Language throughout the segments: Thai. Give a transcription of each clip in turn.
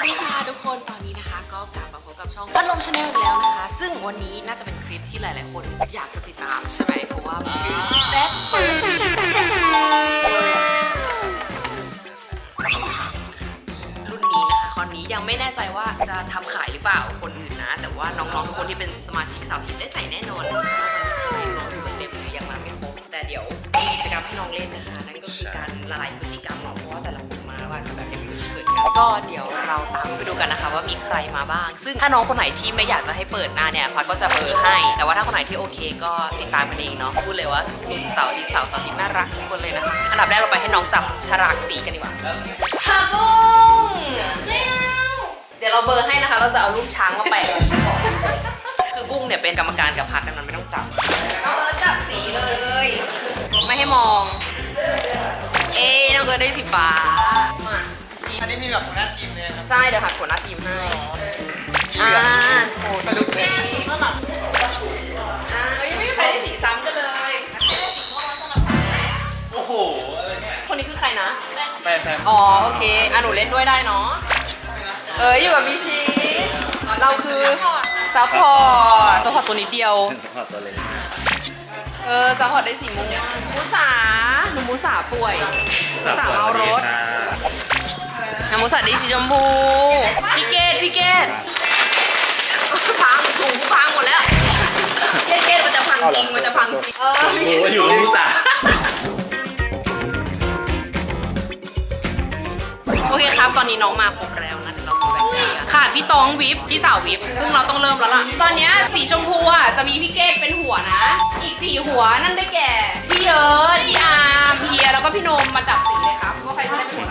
วัสดีค่ะทุกคนตอนนี้นะคะ ก็กลับมาพบกับช่องพัดลมชาแนลอีกแล้วนะคะ ซึ่งวันนี้น่าจะเป็นคลิปที่หลาย ๆ คนอยากจะติดตามใช่ไหมเพราะว่ามันคือแซ่บเปิดสีรุ่นนี้นะคะคอนนี้ยังไม่แน่ใจว่าจะทำขายหรือเปล่าคนอื่นนะ แต่ว่าน้อง ๆ ทุกคนที่เป็นสมาชิกสาวทิศได้ใส่แน่นอนว่าตอนนี้น้องอยู่กันเต็มหรือยังมาไม่ครบแต่เดี๋ยวมีกิจกรรมให้น้องเล่นนะคะนั่นก็คือการละลายพฤติกรรมเนาะเพราะว่าแต่ละคนมาวอาจะแบบยังไม่เคยเปิดกันก็เดี๋ยว กันนะคะ ว่ามีใครมาบ้าง ซึ่งถ้าน้องคนไหนที่ไม่อยากจะให้เปิดหน้าเนี่ยพัดก็จะเบลอให้ แต่ว่าถ้าคนไหนที่โอเคก็ติดตามกันเองเนาะพูดเลยว่าหนุ่มสาวดีสาวสาวพิมน่ารักทุกคนเลยนะคะอันดับแรกเราไปให้น้องจับฉลากสีกันดีกว่าผักบุ้งไม่เอาเดี๋ยวเราเบลอร์ให้นะคะ เราจะเอารูปช้างมาแปะไว้ที่ขอบคือบุ้งเนี่ยเป็นกรรมการกับพักกันมันไม่ต้องจับน้องเอิร์ธจับสีเลย ไม่ให้มอง เอ้น้องเอิร์ธได้สีฟ้ามาอั นนี้มีแบบหัวหน้าทีมเลยครับใช่เดี๋ยวหักหัวหน้าทีมให้อ่าโอ้สนุกเลยอ่ายังไม่มีใครได้สีซ้ำกันเลย โอ้โหอะไรเนี่ยคนนี้คือใครนะ แฟนแฟนอ๋อโอเคอะหนูเล่นด้วยได้เนาะ เอออยู่กับมิชีเราคือซัพพอร์ตซัพพอร์ตตัวนิดเดียวขอตัวเล็กเออซัพพอร์ตได้สีม่วงมูสาหนูมูสาป่วยมูสาเมารถ อะมูสาได้สีชมพูพี่เกดพี่เกดพังถุงพังหมดแล้วเกดเกดมันจะพังจริงมันจะพังจริงเออโอ้อยู่ที่สามโอเคครับตอนนี้น้องมาครบแล้วนะเดี๋ยวเราจะแบ่งสีกันขาดพี่ตองวิปพี่สาววิปซึ่งเราต้องเริ่มแล้วล่ะตอนเนี้ยสีชมพูอะจะมีพี่เกดเป็นหัวนะ อีกสี่หัวนั่นได้แก่ พี่เอิร์ธพี่อาร์มพี่เฮียแล้วก็พี่โนมมาจับสีเลยครับว่าใครจะได้เป็นหัว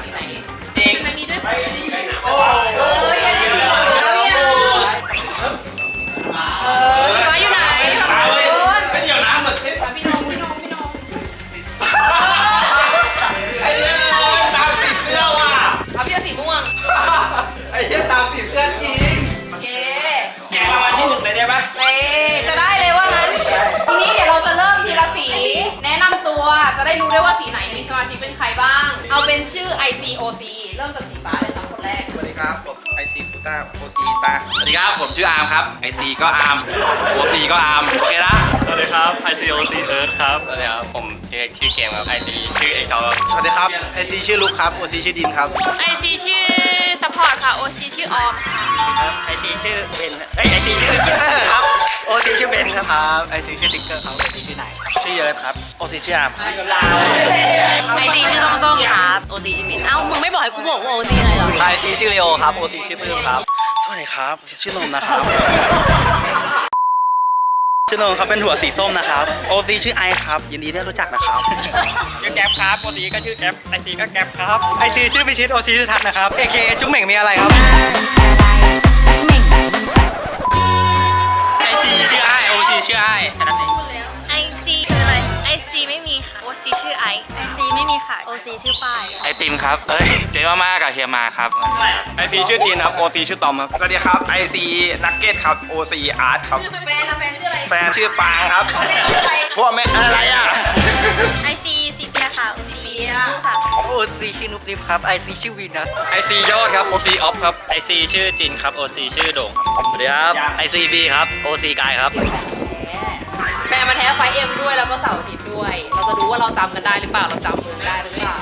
เอออย่าดีเลยแล้วยังเออพี่ฟ้าอยู่ไห โอซีตาสวัสดีครับ ผมชื่ออาร์มครับ ไอตีก็อาร์มหัวตีก็อาร์มโอเคนะ สวัสดีครับ ICOC Earth ครับสวัสดีครับ ผมชื่อชื่อเกมครับ IC ชื่อเอกทอสวัสดีครับไอซีชื่อลุกครับโอซีชื่อดินครับ IC ชื่อ Support ค่ะ OC ชื่อออมค่ะไอซีชื่อเบนเฮ้ยไอซีชื่อกินครับโอซีชื่อเบนครับไอซีชื่อติ๊กเกอร์ครับโอซีชื่อไหนชื่อเยอะครับโอซีชื่ออาร์มไอซีชื่อส้มๆครับโอซีชื่อมินเอ้ามึงไม่บอ กให้กูบอกว่าโอซีอะไรหรอไอซีชื่อเลโอครับโอซีชื่อปื้มครับ สวัสดีครับ ชื่อนนท์นะครับ ชื่อนนท์ครับเป็นหัวสีส้มนะครับโอซีชื่อไอครับ ยินดีที่ได้รู้จักนะครับ ชื่อแก๊ปครับโอซีก็ชื่อแก๊ปไอซีก็แก๊ปครับไอซีชื่อพิชิตโอซีชื่อทัศน์นะครับเอเคจุ๊งเหม่งมีอะไรครับไอซีชื่อไอโอซีชื่อไอแค่นั้นเองไอซีคืออะไรไอซีไม่มีค่ะโอซีชื่อไอ ไอซีไม่มีค่ะโอซีชื่อป้ายไอติมครับ เอ้ย เจ๊มาม่ากับเฮียมาครับ ไอซีชื่อจีนครับโอซีชื่อตอมครับ สวัสดีครับไอซีนักเก็ตครับโอซีอาร์ตครับ แฟนนะแฟนชื่ออะไรแฟนชื่อปางครับแฟนชื่ออะไรพวกแม่อะไรอะไอซีซีเปียค่ะโอซีเบียค่ะ โอซีชื่อนุ๊กนิฟครับไอซีชื่อวินนะไอซียอดครับโอซีออฟครับ ไอซีชื่อจินครับโอซีชื่อโด่งครับสวัสดีครับไอซีบีครับโอซีกายครับ แฟนมาแท้ไฟเอ็มด้วยแล้วก็เสาร์อาทิตย์ด้วยเรา จะดูว่าเราจำกันได้หรือเปล่าเราจำเมืองได้หรือเปล่า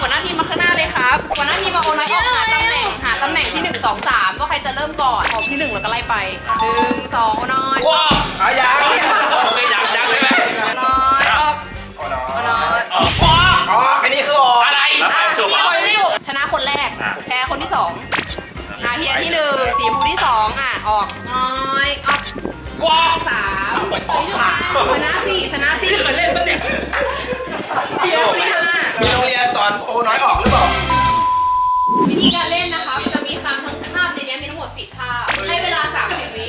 หัวหน้าทีมมาข้างหน้าเลยครับหัวหน้าทีมมาโอนไลน์ออกหาตำแหน่งหาตำแหน่งที่1 2 3ว่าใครจะเริ่มก่อนออกที่1แล้วก็ไล่ไปหนึ่งสองน้อยว้าอายังโอเคยังยังเลยไหมน้อยออกอ๋อเนาะน้อยอ๋ออันนี้คือออกอะไรอะพี่บอยไม่ถูกชนะคนแรกแพ้คนที่สองอาเฮียที่หนึ่งสีชมพูที่สองอะออกน้อยออกว้าสาม ชนะสี่ชนะสี่เคยเล่นปะเนี่ยเฮียคนที่ห้ามีโรงเรียนสอนโอน้อยออกหรือเปล่า วิธีการเล่นนะครับจะมีคำทั้งภาพในนี้มีทั้งหมด 10 ภาพ ให้เวลา 30 วิ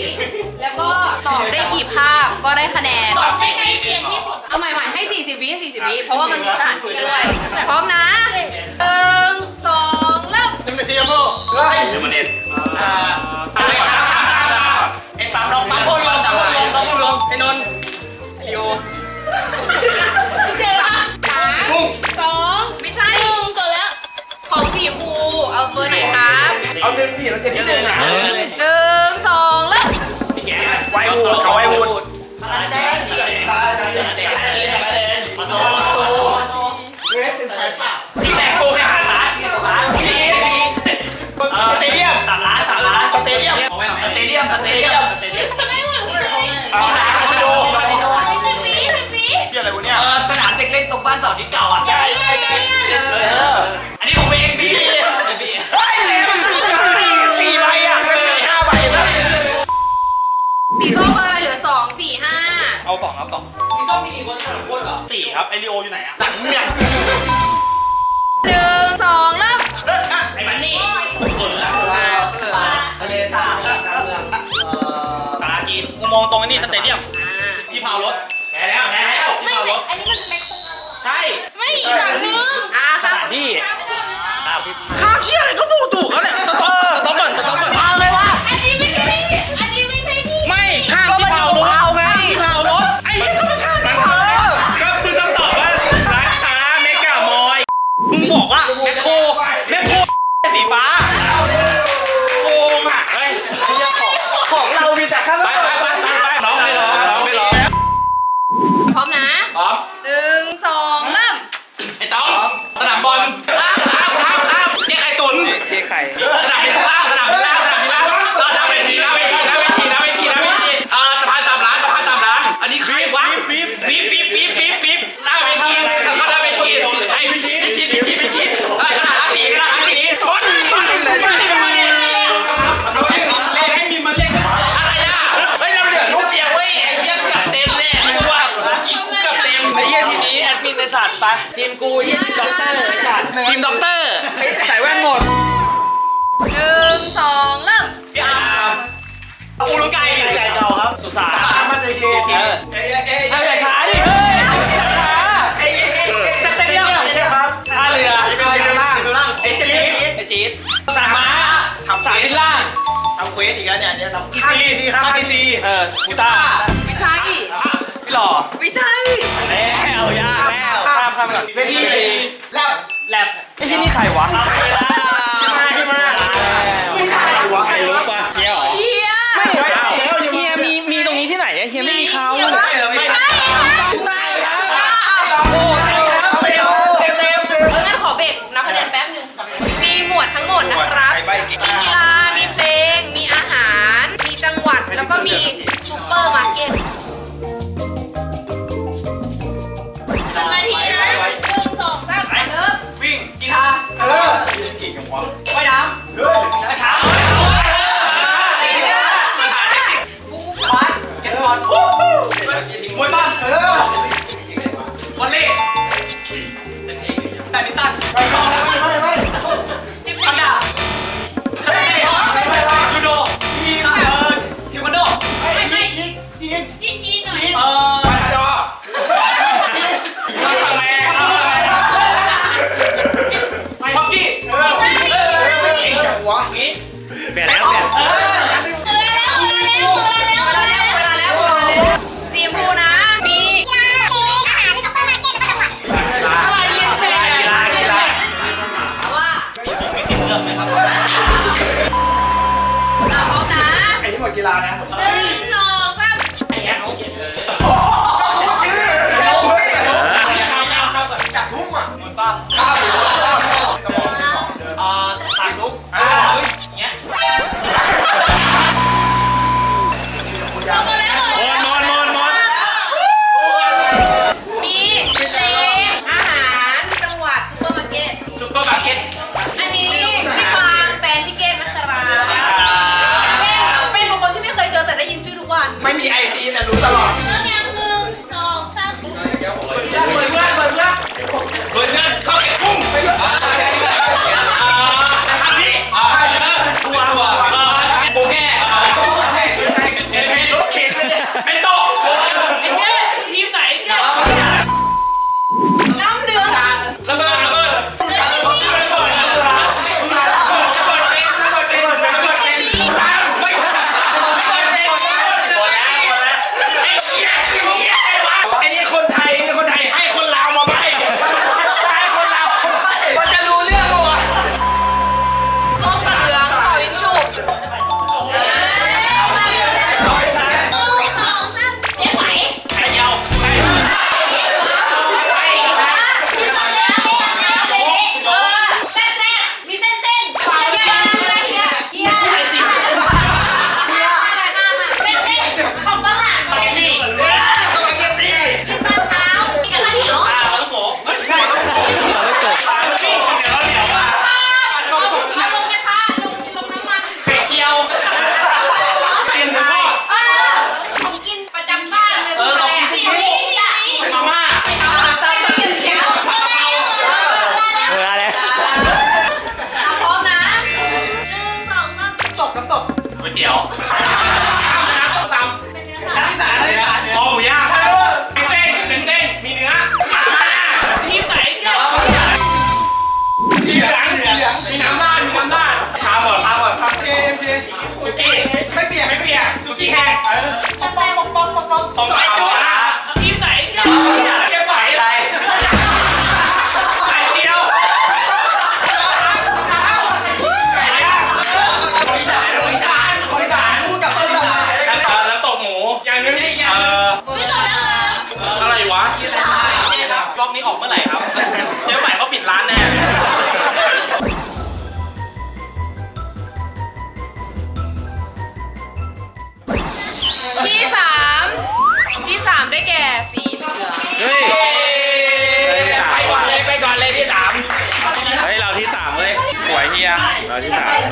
แล้วก็ตอบได้กี่ภาพก็ได้คะแนน ตอบให้ใกล้เคียงที่สุด เอาใหม่ๆให้ 40 วิ40 วิ เพราะว่ามันมีสถานที่ด้วย พร้อมนะหนึ่งสองเริ่มนี่มันเชียร์โม่เฮ้ยเดี๋ยวมันเน็ตอะ สองไม่ใช่หนึ่งก่อนแล้วของสีชมพูเอาเบอร์ไหนครับเอาหนึ่งที่หนึ่งอะหนึ่งสองเริ่มไววูดเขาไววูดที่แตกโกขาขาขาที่สเตเดียมสามล้านสามล้านสเตเดียมสเตเดียมสเตเดียมเอาหนาคาสิโนคาสิโนสิบวิสิบวิที่อะไรวะเนี่ยสนามเด็กเล่นตรงบ้านเสาที่เก่าอะใหญ่ใหญ่ให สนามบอลข้ามข้ามข้ามข้ามเจ๊ไข่ตุนเจ๊ไข่สนามบินล่างสนามบินล่างสนามบินล่างเออหน้าเวทีหน้าเวทีหน้าเวทีหน้าเวทีหน้าเวทีเออสะพานสามล้านสะพานสามล้าน อันนี้ใครวะปี๊บปี๊บปี๊บปี๊บปี๊บปี๊บหน้าเวทีแล้วก็หน้าเวทีไอ้พิชิตพิชิตพิชิตพิชิตไอ้กระดาษสีกระดาษสีต้นต้นต้นเล่นให้มีมันเล่นอะไรอะเฮ้ยเราเหลือลูกเดียวเว้ยไอ้เหี้ยเกือบเต็มแน่กูว่ากูกินกูเกือบเต็มไอ้เหี้ยทีนี้แอดมินในสัตว์ไปทีมกูเหี้ย ไอ้สัตว์ทีมด็อกเตอร์ใส่แว่นหมดหนึ่งสองเริ่มพี่อาร์มอูรุไก่ไก่เก่าครับ สุสานตามมาใจดีเออเอาอย่าช้าดิ เฮ้ยอย่าช้าสเตเดียมครับท่าเรือเป็นเรือล่างเรือล่างไอ้จี๊ดไอ้จี๊ดสามม้าสามพินล่างทำเควสอีกแล้วเนี่ยเนี่ยทำทีซีครับทีซีเออกูต้าไม่ใช่พี่หล่อไม่ใช่แล้วยากแล้วข้ามข้ามก่อนเวทีแล้ว แลบไอ้ที่นี่ใครวะใครล่ะ ก่งกับวะว่ายน้ำเฮ้ยช้าบ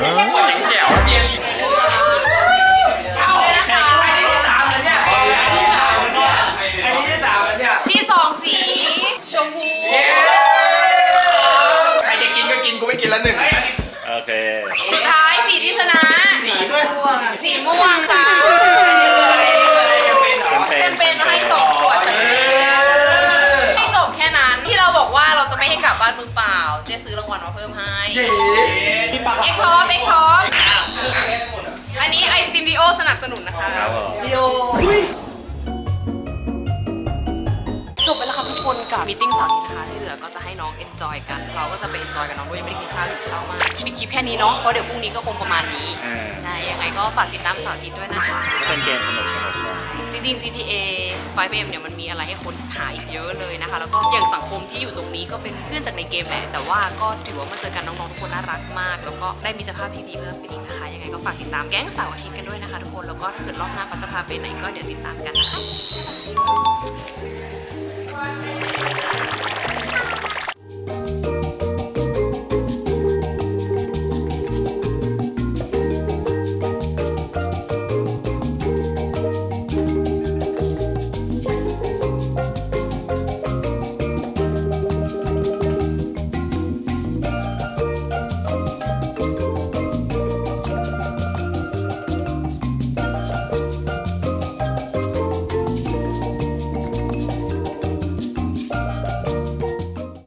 ไม่ได้เล่นหมดเลย เราบอกว่าเราจะไม่ให้กลับบ้านมือเปล่า เจ๊ซื้อรางวัลมาเพิ่มให้เอ็กท็อปเอ็กท็อปอันนี้ไอสติมดีโอสนับสนุนนะคะครับผมจบไปแล้วครับทุก คนกับมีติ้งสาวนี้นะคะ ที่เหลือก็จะให้น้องเอนจอยกัน เราก็จะไปเอนจอยกับน้องด้วยยังไม่ได้กินข้าวหิวข้าวมากปิดคลิปแค่นี้เนาะเพราะเดี๋ยวพรุ่งนี้ก็คงประมาณนี้อ่า ใช่ยังไงก็ฝากติดตามสาวทิศด้วยนะคะเป็นเกมสนุกสนุกจริงๆ GTA 5M เนี่ยมันมีอะไรให้ค้นหาอีกเยอะเลยนะคะ แล้วก็อย่างสังคมที่อยู่ตรงนี้ก็เป็นเพื่อนจากในเกมแหละ แต่ว่าก็ถือว่ามาเจอกันน้องๆ ทุกคนน่ารักมาก แล้วก็ได้มิตรภาพที่ดีเพิ่มขึ้นอีกนะคะ ยังไงก็ฝากติดตามแก๊งเสาวอาทิตย์กันด้วยนะคะทุกคน แล้วก็ถ้าเกิดรอบหน้าเขาจะพาไปไหนก็เดี๋ยวติดตามกันนะคะ Thank you.